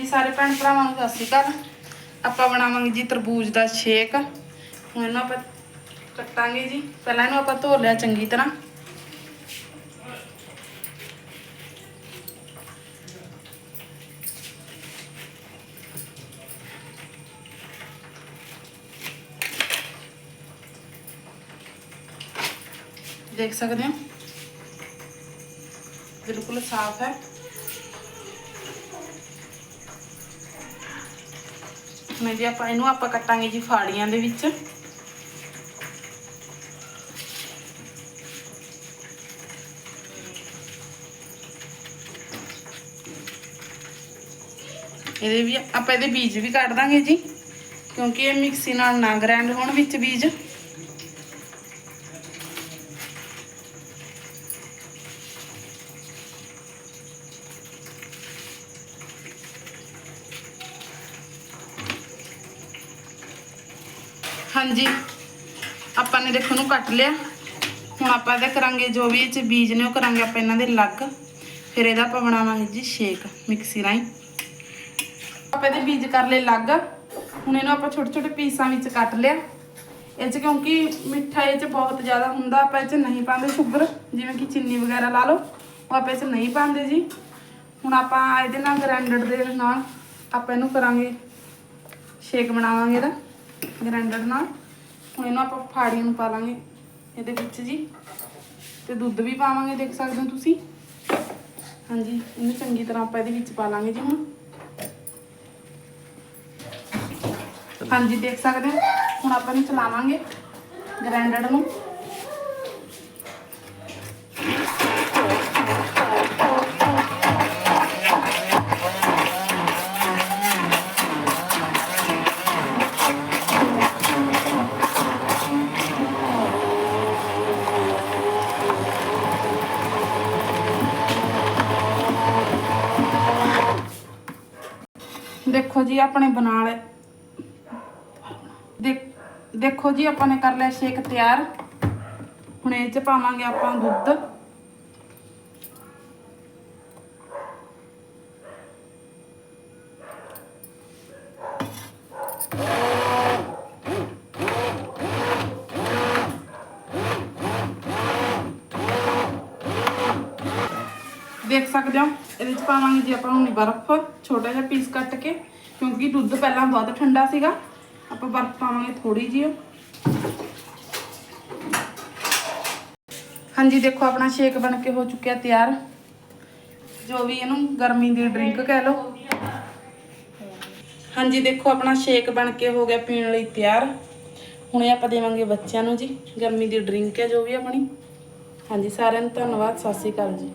ਜੀ ਸਾਰੇ ਭੈਣ ਭਰਾਵਾਂ ਨੂੰ ਸਤਿ ਸ਼੍ਰੀ ਅਕਾਲ। ਆਪਾਂ ਬਣਾਵਾਂਗੇ ਜੀ ਤਰਬੂਜ ਦਾ ਸ਼ੇਕ। ਹੁਣ ਇਹਨੂੰ ਆਪਾਂ ਕੱਟਾਂਗੇ ਜੀ। ਪਹਿਲਾਂ ਇਹਨੂੰ ਆਪਾਂ ਧੋ ਲਿਆ ਚੰਗੀ ਤਰ੍ਹਾਂ। ਦੇਖ ਸਕਦੇ ਹੋ? ਬਿਲਕੁਲ ਸਾਫ਼ ਹੈ। ਹੁਣ ਜੀ ਆਪਾਂ ਇਹਨੂੰ ਆਪਾਂ ਕੱਟਾਂਗੇ ਜੀ ਫਾੜੀਆਂ ਦੇ ਵਿੱਚ। ਇਹਦੇ ਵੀ ਆਪਾਂ ਇਹਦੇ ਬੀਜ ਵੀ ਕੱਢ ਦਾਂਗੇ ਜੀ, ਕਿਉਂਕਿ ਇਹ ਮਿਕਸੀ ਨਾਲ ਨਾ ਗ੍ਰਾਈਂਡ ਹੋਣ ਵਿੱਚ ਬੀਜ। ਹਾਂਜੀ। ਆਪਾਂ ਨੇ ਦੇਖੋ ਨੂੰ ਕੱਟ ਲਿਆ। ਹੁਣ ਆਪਾਂ ਇਹਦਾ ਕਰਾਂਗੇ ਜੋ ਵੀ ਇਹ ਚ ਬੀਜ ਨੇ, ਉਹ ਕਰਾਂਗੇ ਆਪਾਂ ਇਹਨਾਂ ਦੇ ਅਲੱਗ ਫਿਰ ਇਹਦਾ ਆਪਾਂ ਬਣਾਵਾਂਗੇ ਜੀ ਸ਼ੇਕ, ਮਿਕਸੀ ਰਾਹੀਂ। ਆਪਾਂ ਇਹਦੇ ਬੀਜ ਕਰ ਲਏ ਅਲੱਗ ਹੁਣ ਇਹਨੂੰ ਆਪਾਂ ਛੋਟੇ ਛੋਟੇ ਪੀਸਾਂ ਵਿੱਚ ਕੱਟ ਲਿਆ। ਇਹ ਚ ਕਿਉਂਕਿ ਮਿੱਠਾ ਇਹ ਚ ਬਹੁਤ ਜ਼ਿਆਦਾ ਹੁੰਦਾ, ਆਪਾਂ ਇਹ ਚ ਨਹੀਂ ਪਾਉਂਦੇ ਸ਼ੂਗਰ, ਜਿਵੇਂ ਕਿ ਚੀਨੀ ਵਗੈਰਾ ਲਾ ਲਓ, ਉਹ ਆਪਾਂ ਇਹ ਚ ਨਹੀਂ ਪਾਉਂਦੇ ਜੀ। ਹੁਣ ਆਪਾਂ ਇਹਦੇ ਨਾਲ ਗ੍ਰਾਈਂਡਰ ਦੇ ਨਾਲ ਆਪਾਂ ਇਹਨੂੰ ਕਰਾਂਗੇ, ਸ਼ੇਕ ਬਣਾਵਾਂਗੇ ਇਹਦਾ। ਗ੍ਰਾਈਂਡਰ ਨਾਲ। ਹੁਣ ਇਹਨੂੰ ਆਪਾਂ ਫਾੜੀਆਂ ਨੂੰ ਪਾ ਲਾਂਗੇ ਇਹਦੇ ਵਿੱਚ ਜੀ। ਤੇ ਦੁੱਧ ਵੀ ਪਾਵਾਂਗੇ, ਦੇਖ ਸਕਦੇ ਹੋ ਤੁਸੀਂ। ਹਾਂਜੀ, ਇਹਨੂੰ ਚੰਗੀ ਤਰ੍ਹਾਂ ਆਪਾਂ ਇਹਦੇ ਵਿੱਚ ਪਾ ਲਾਂਗੇ ਜੀ ਹੁਣ। ਹਾਂਜੀ, ਦੇਖ ਸਕਦੇ ਹੋ। ਹੁਣ ਆਪਾਂ ਇਹਨੂੰ ਚਲਾਵਾਂਗੇ ਗ੍ਰਾਈਂਡਰ ਨੂੰ। ਦੇਖੋ ਜੀ, ਆਪਣੇ ਬਣਾ ਲਏ। ਦੇਖੋ ਜੀ, ਆਪਾਂ ਨੇ ਕਰ ਲਿਆ ਸ਼ੇਕ ਤਿਆਰ। ਹੁਣ ਇਹ ਚ ਪਾਵਾਂਗੇ ਆਪਾਂ ਦੁੱਧ। ਦੇਖ ਸਕਦੇ ਹੋ, ਇਹਦੇ ਚ ਪਾਵਾਂਗੇ ਜੀ ਆਪਾਂ ਹੁਣ ਬਰਫ਼, ਛੋਟਾ ਜਿਹਾ ਪੀਸ ਕੱਟ ਕੇ, ਕਿਉਂਕਿ ਦੁੱਧ ਪਹਿਲਾਂ ਬਹੁਤ ਠੰਡਾ ਸੀਗਾ, ਆਪਾਂ ਬਰਫ਼ ਪਾਵਾਂਗੇ ਥੋੜੀ ਜਿਹੀ ਹਾਂਜੀ, ਦੇਖੋ ਆਪਣਾ ਸ਼ੇਕ ਬਣ ਕੇ ਹੋ ਚੁੱਕਿਆ ਤਿਆਰ। ਜੋ ਵੀ ਇਹਨੂੰ ਗਰਮੀ ਦੀ ਡਰਿੰਕ ਕਹਿ ਲਓ। ਹਾਂਜੀ, ਦੇਖੋ ਆਪਣਾ ਸ਼ੇਕ ਬਣ ਕੇ ਹੋ ਗਿਆ ਪੀਣ ਲਈ ਤਿਆਰ। ਹੁਣੇ ਆਪਾਂ ਦੇਵਾਂਗੇ ਬੱਚਿਆਂ ਨੂੰ ਜੀ, ਗਰਮੀ ਦੀ ਡਰਿੰਕ ਹੈ ਜੋ ਵੀ ਆਪਣੀ। ਹਾਂਜੀ, ਸਾਰਿਆਂ ਨੂੰ ਧੰਨਵਾਦ, ਸਤਿ ਸ਼੍ਰੀ ਅਕਾਲ ਜੀ।